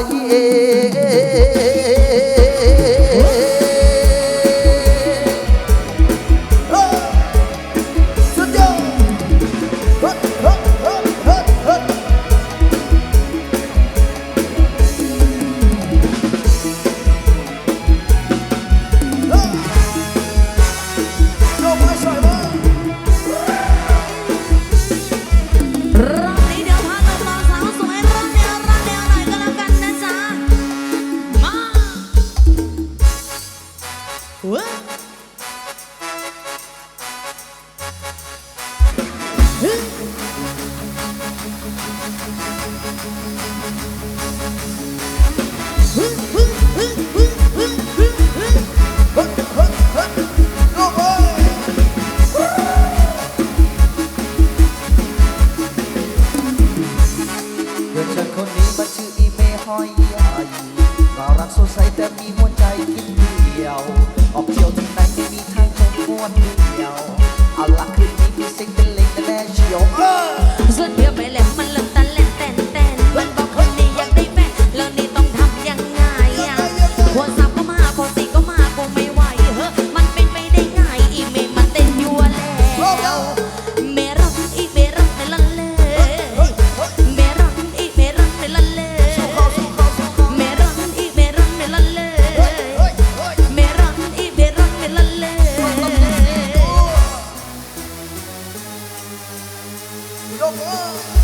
পাইয়ে। louvor.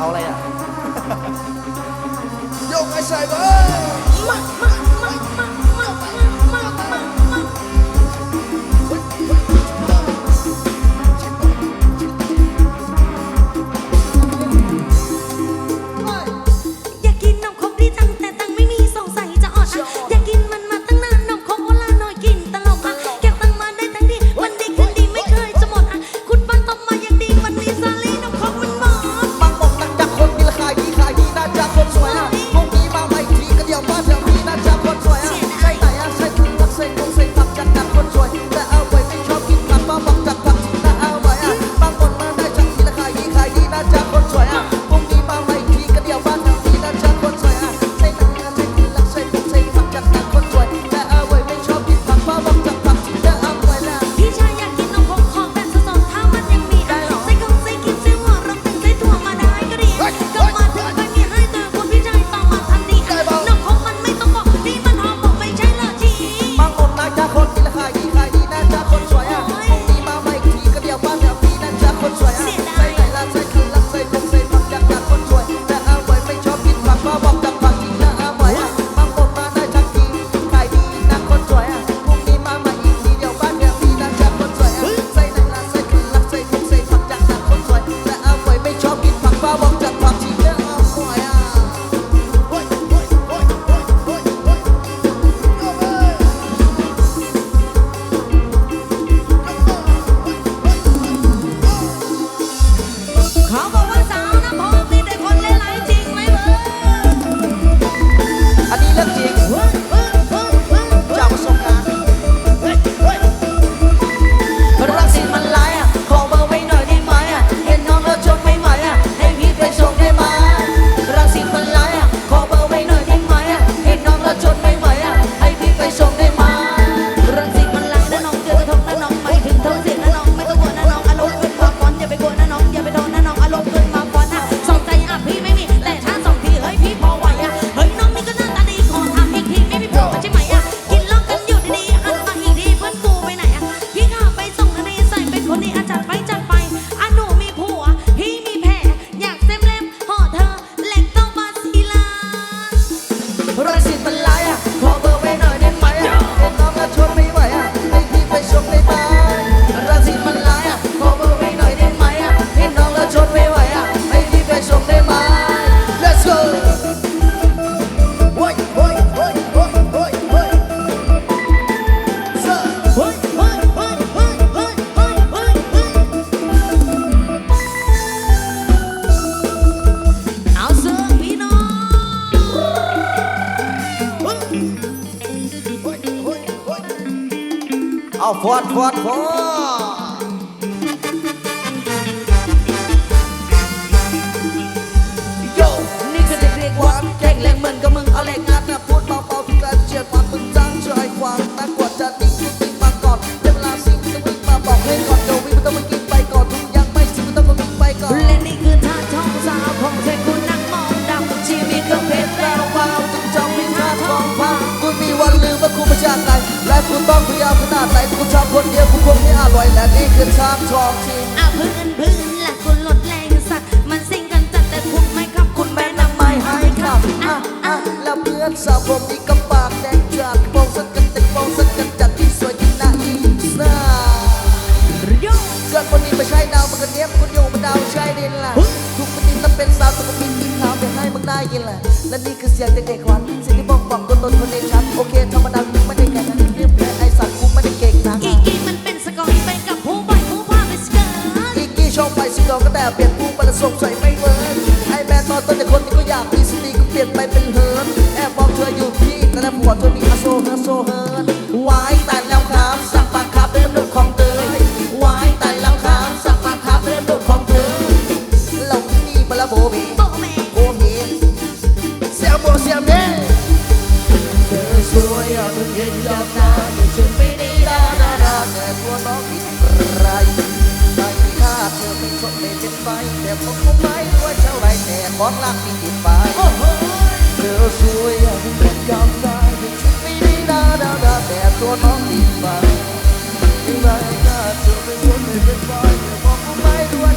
好了呀。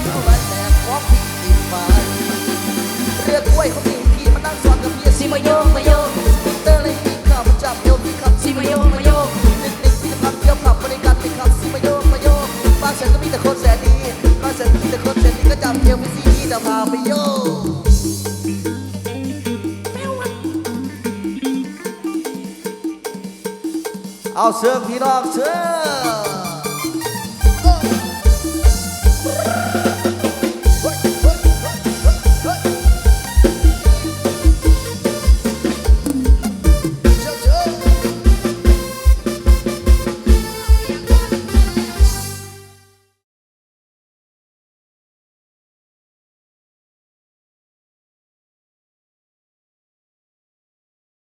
คู่บ้าแตกพร้อมพิงตีฟ้าเรียกกล้วยเขาตีทีมานั่งซ้อนกับเมียสิมาโยมาโยกมิเตอร์เลยมีขับจับโยกที่ขับสิมาโยมาโยนึ่นึ่งที่จะพักเที่ยวขับบริการที่ขับสิมาโยมาโยกบ้านฉันก็มีแต่คนแสนดีบ้านฉันมีแต่คนแสนดีก็จับเที่ยวไปสิจะพาไปโยเอาเสื้อพี่นอกเสื้อ